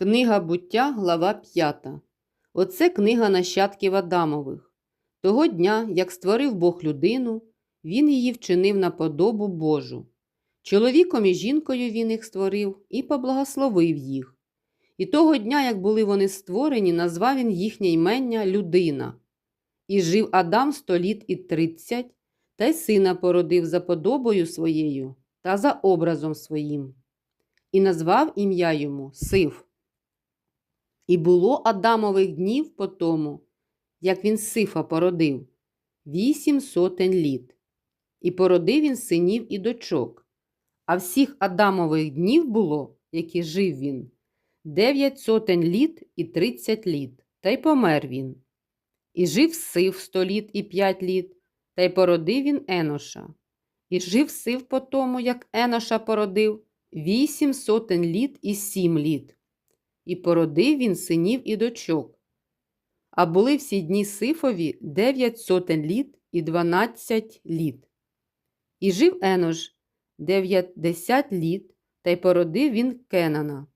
Книга буття, глава 5. Оце книга нащадків Адамових. Того дня, як створив Бог людину, він її вчинив на подобу Божу. Чоловіком і жінкою він їх створив і поблагословив їх. І того дня, як були вони створені, назвав він їхнє імення людина. І жив Адам сто літ і тридцять, та й сина породив за подобою своєю та за образом своїм. І назвав ім'я йому Сив. І було Адамових днів по тому, як він Сифа породив, вісім сотень літ. І породив він синів і дочок. А всіх Адамових днів було, які жив він, дев'ять сотень літ і тридцять літ, та й помер він. І жив Сив сто літ і п'ять літ, та й породив він Еноша. І жив Сив по тому, як Еноша породив, вісім сотень літ і сім літ. І породив він синів і дочок. А були всі дні Сифові дев'ять сотень літ і дванадцять літ. І жив Енош дев'ятдесят літ, та й породив він Кенана.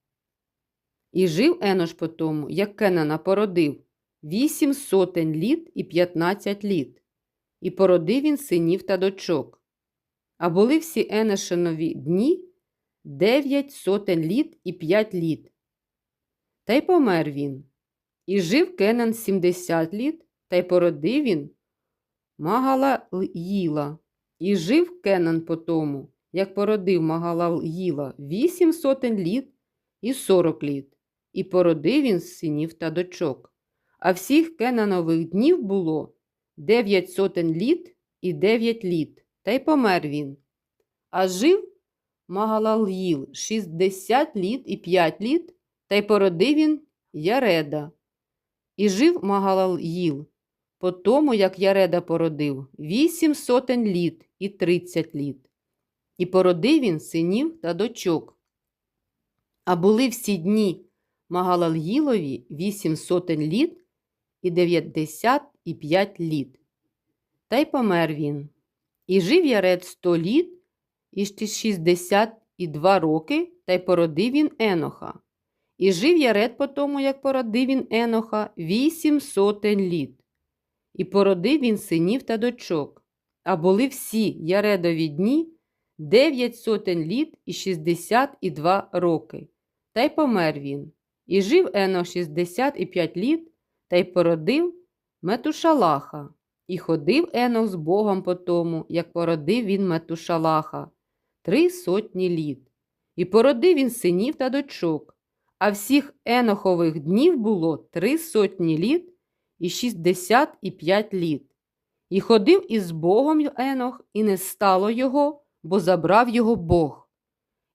І жив Енош по тому, як Кенана породив, вісім сотень літ і п'ятнадцять літ, і породив він синів та дочок. А були всі Еношинові дні дев'ять сотень літ і п'ять літ. Та й помер він. І жив Кенан сімдесят літ, та й породив він Магалаїла. І жив Кенан по тому, як породив Магалаїла, вісім сотень літ і сорок літ, і породив він синів та дочок. А всіх Кенанових днів було дев'ять сотень літ і дев'ять літ, та й помер він. А жив Магалал'їл шістдесят літ і п'ять літ, та й породив він Яреда. І жив Магалал'їл, по тому, як Яреда породив, вісім сотень літ і тридцять літ. І породив він синів та дочок. А були всі дні Магалал'їлові вісім сотень літ і дев'ятдесят і п'ять літ. Та й помер він. І жив Яред сто літ і шістдесят і два роки, та й породив він Еноха. І жив Яред по тому, як породив він Еноха, вісім сотень літ. І породив він синів та дочок. А були всі Яредові дні дев'ять сотень літ і шістдесят і два роки. Та й помер він. І жив Енох шістдесят і п'ять літ, та й породив Метушалаха. І ходив Енох з Богом по тому, як породив він Метушалаха, три сотні літ. І породив він синів та дочок. А всіх Енохових днів було три сотні літ і шістдесят і п'ять літ. І ходив із Богом Енох, і не стало його, бо забрав його Бог.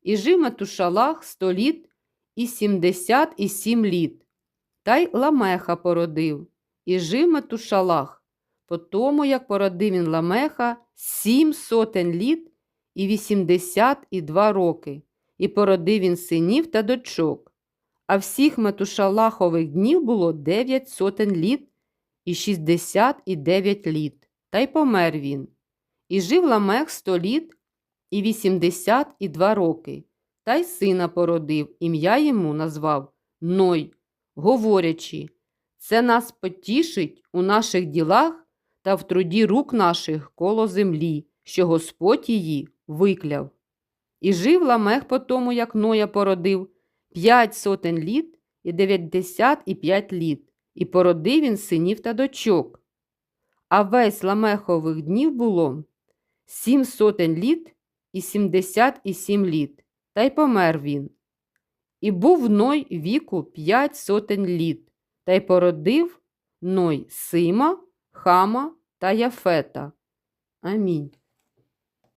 І жив Метушалах сто літ і сімдесят і сім літ. Та й Ламеха породив, і жив Метушалах, по тому, як породив він Ламеха сім сотень літ і вісімдесят і два роки, і породив він синів та дочок. А всіх Метушалахових днів було дев'ять сотень літ і шістдесят і дев'ять літ, та й помер він. І жив Ламех сто літ і вісімдесят і два роки, та й сина породив, ім'я йому назвав Ной, говорячи, це нас потішить у наших ділах та в труді рук наших коло землі, що Господь її викляв. І жив Ламех по тому, як Ноя породив, п'ять сотень літ і дев'ятдесят і п'ять літ, і породив він синів та дочок. А весь Ламехових днів було сім сотень літ і сімдесят і сім літ, та й помер він. І був Ной віку п'ять сотень літ, та й породив Ной Сима, Хама та Яфета. Амінь.